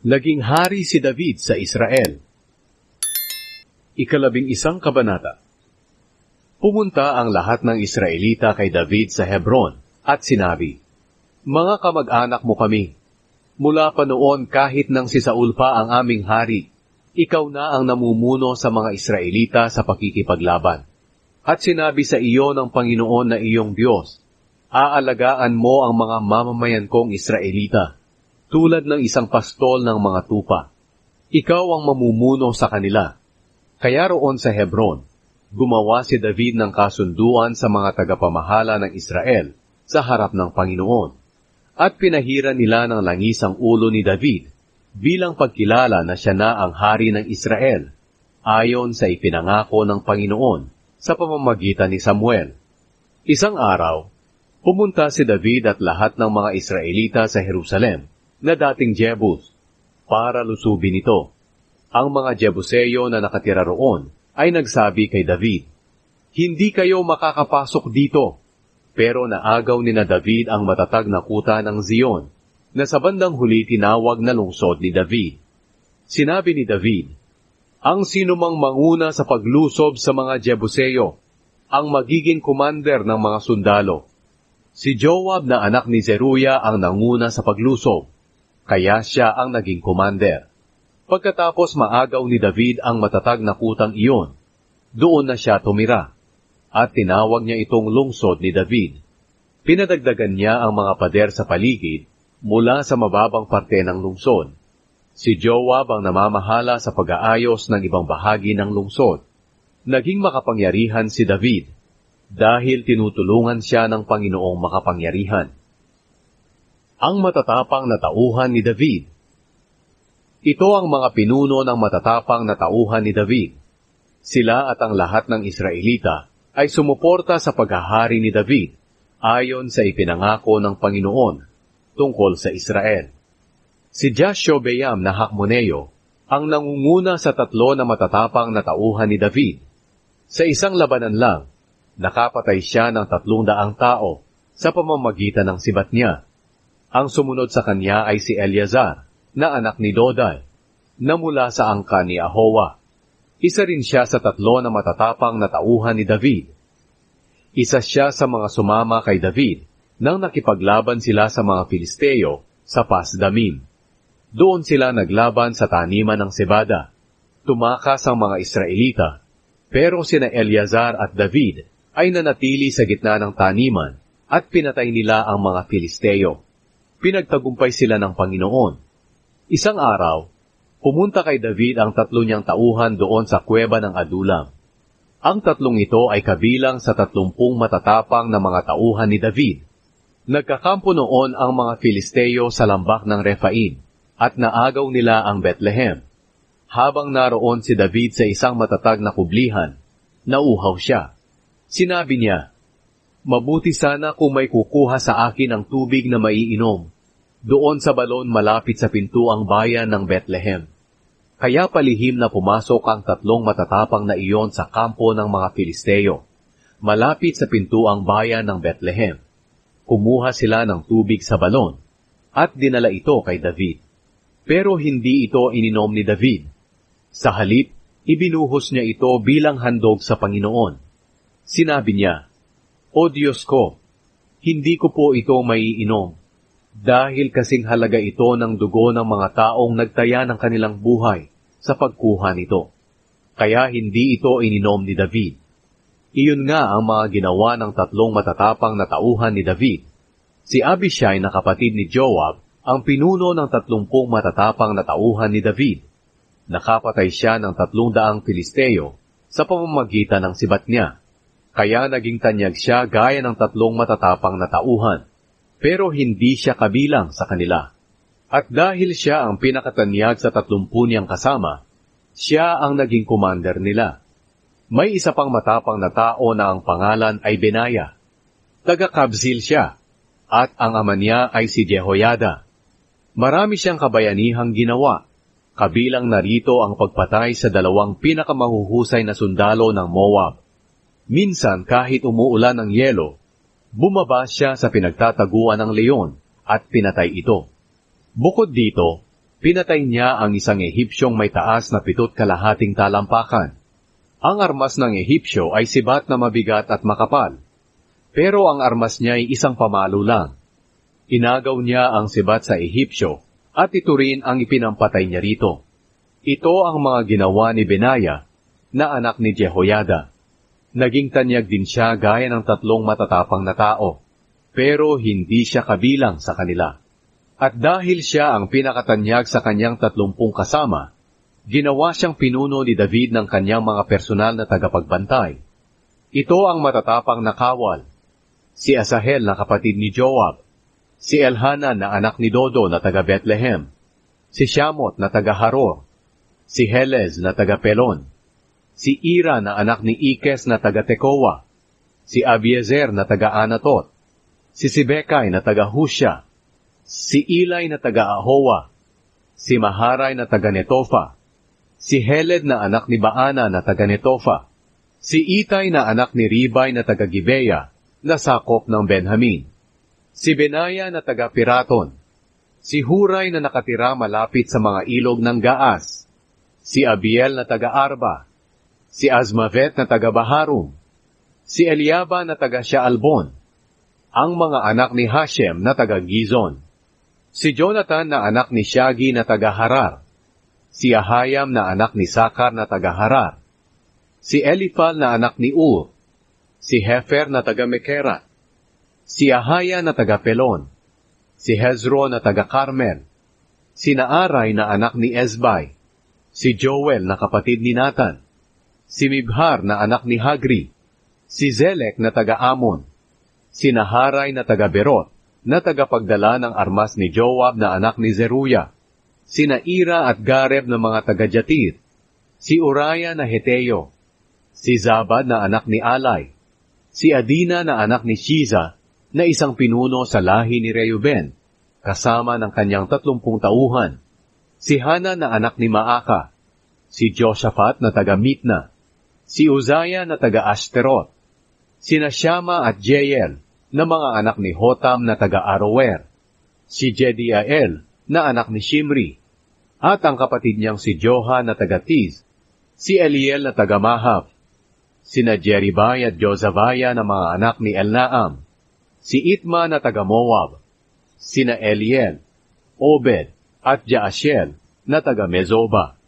Naging hari si David sa Israel. Ikalabing isang kabanata. Pumunta ang lahat ng Israelita kay David sa Hebron at sinabi, Mga kamag-anak mo kami, mula pa noon kahit nang si Saul pa ang aming hari, ikaw na ang namumuno sa mga Israelita sa pakikipaglaban. At sinabi sa iyo ng Panginoon na iyong Diyos, aalagaan mo ang mga mamamayan kong Israelita, tulad ng isang pastol ng mga tupa. Ikaw ang mamumuno sa kanila. Kaya roon sa Hebron, gumawa si David ng kasunduan sa mga tagapamahala ng Israel sa harap ng Panginoon. At pinahira nila ng langis ang ulo ni David bilang pagkilala na siya na ang hari ng Israel, ayon sa ipinangako ng Panginoon sa pamamagitan ni Samuel. Isang araw, pumunta si David at lahat ng mga Israelita sa Jerusalem na dating Jebus para lusubin ito. Ang mga Jebuseyo na nakatira roon ay nagsabi kay David, Hindi kayo makakapasok dito. Pero naagaw ni na David ang matatag na kuta ng Zion, na sa bandang huli tinawag na lungsod ni David. Sinabi ni David, Ang sinumang manguna sa paglusob sa mga Jebuseyo, ang magiging commander ng mga sundalo. Si Joab na anak ni Zeruya ang nanguna sa paglusob, kaya siya ang naging commander. Pagkatapos maagaw ni David ang matatag na kutang iyon, doon na siya tumira, at tinawag niya itong lungsod ni David. Pinadagdagan niya ang mga pader sa paligid mula sa mababang parte ng lungsod. Si Joab ang namamahala sa pag-aayos ng ibang bahagi ng lungsod. Naging makapangyarihan si David dahil tinutulungan siya ng Panginoong makapangyarihan. Ang matatapang na tauhan ni David Ito ang mga pinuno ng matatapang na tauhan ni David. Sila at ang lahat ng Israelita ay sumuporta sa paghahari ni David ayon sa ipinangako ng Panginoon tungkol sa Israel. Si Jashobeam na Hakmoneo ang nangunguna sa tatlo na matatapang na tauhan ni David. Sa isang labanan lang, nakapatay siya ng tatlong daang tao sa pamamagitan ng sibat niya. Ang sumunod sa kanya ay si Eleazar, na anak ni Dodai, na mula sa angka ni Ahowa. Isa rin siya sa tatlo na matatapang na tauhan ni David. Isa siya sa mga sumama kay David nang nakipaglaban sila sa mga Filisteo sa Pasdamim. Doon sila naglaban sa taniman ng Sebada. Tumakas ang mga Israelita, pero sina Eleazar at David ay nanatili sa gitna ng taniman at pinatay nila ang mga Filisteo. Pinagtagumpay sila ng Panginoon. Isang araw, Pumunta kay David ang tatlo niyang tauhan doon sa kuweba ng Adulam. Ang tatlong ito ay kabilang sa tatlumpung matatapang na mga tauhan ni David. Nagkakampo noon ang mga Filisteo sa lambak ng Rephaim at naagaw nila ang Bethlehem. Habang naroon si David sa isang matatag na kublihan, nauhaw siya. Sinabi niya, Mabuti sana kung may kukuha sa akin ng tubig na maiinom doon sa balon malapit sa pintuang bayan ng Bethlehem. Kaya palihim na pumasok ang tatlong matatapang na iyon sa kampo ng mga Filisteo, malapit sa pintuang bayan ng Bethlehem. Kumuha sila ng tubig sa balon, at dinala ito kay David. Pero hindi ito ininom ni David. Sa halip, ibinuhos niya ito bilang handog sa Panginoon. Sinabi niya, O Diyos ko, hindi ko po ito maiinom dahil kasing halaga ito ng dugo ng mga taong nagtaya ng kanilang buhay sa pagkuha nito. Kaya hindi ito ininom ni David. Iyon nga ang mga ginawa ng tatlong matatapang na tauhan ni David. Si Abishai na kapatid ni Joab ang pinuno ng tatlumpung matatapang na tauhan ni David. Nakapatay siya ng tatlong daang Filisteo sa pamamagitan ng sibat niya. Kaya naging tanyag siya gaya ng tatlong matatapang na tauhan pero hindi siya kabilang sa kanila. At dahil siya ang pinakatanyag sa tatlumpu niyang kasama, siya ang naging commander nila. May isa pang matapang na tao na ang pangalan ay Benaya. Taga-Kabzil siya, at ang ama niya ay si Jehoyada. Marami siyang kabayanihang ginawa, kabilang narito ang pagpatay sa dalawang pinakamahuhusay na sundalo ng Moab. Minsan kahit umuulan ng yelo, Bumaba siya sa pinagtataguan ng leon at pinatay ito. Bukod dito, pinatay niya ang isang Ehipsyong may taas na pitot kalahating talampakan. Ang armas ng Ehipsyo ay sibat na mabigat at makapal, pero ang armas niya ay isang pamalo lang. Inagaw niya ang sibat sa Ehipsyo at ito rin ang ipinampatay niya rito. Ito ang mga ginawa ni Benaya na anak ni Jehoyada. Naging tanyag din siya gaya ng tatlong matatapang na tao, pero hindi siya kabilang sa kanila. At dahil siya ang pinakatanyag sa kanyang tatlumpung kasama, ginawa siyang pinuno ni David ng kanyang mga personal na tagapagbantay. Ito ang matatapang na kawal. Si Asahel na kapatid ni Joab, si Elhanan na anak ni Dodo na taga Bethlehem, si Shamot na taga Haror, si Helez na taga Pelon, si Ira na anak ni Ikes na taga Tekoa, si Abiezer na taga Anatot, si Sibekay na taga Husya, si Ilay na taga Ahowa, si Maharay na taga Netofa, si Heled na anak ni Baana na taga Netofa, si Itay na anak ni Ribay na taga Gibeya, na sakop ng Benjamin, si Benaya na taga Piraton, si Huray na nakatira malapit sa mga ilog ng Gaas, si Abiel na taga Arba, si Azmavet na taga Baharum, si Eliaba na taga Shaalbon, ang mga anak ni Hashem na taga Gizon, si Jonathan na anak ni Shagi na taga Harar, si Ahayam na anak ni Sakar na taga Harar, si Elifal na anak ni Ur, si Hefer na taga Mekera, si Ahaya na taga Pelon, si Hezron na taga Carmel, si Naaray na anak ni Ezbay, si Joel na kapatid ni Nathan, si Mibhar na anak ni Hagri, si Zelek na taga Amon, si Naharay na taga Berot, na tagapagdala ng armas ni Joab na anak ni Zeruya, si Naira at Gareb na mga taga-Jatir, si Uraya na Heteo, si Zabad na anak ni Alay, si Adina na anak ni Shiza, na isang pinuno sa lahi ni Reuben, kasama ng kanyang tatlumpung tauhan, si Hana na anak ni Maaka, si Josaphat na taga Mitna, si Uzaya na taga Ashterot, si Nashama at Jeiel, na mga anak ni Hotam na taga Arower, si Jediael na anak ni Shimri, at ang kapatid niyang si Joha na taga Tiz, si Eliel na taga Mahab, sina Jeribay at Josavaya na mga anak ni Elnaam, si Itma na taga Moab, sina Eliel, Obed at Jaasiel na taga Mezoba,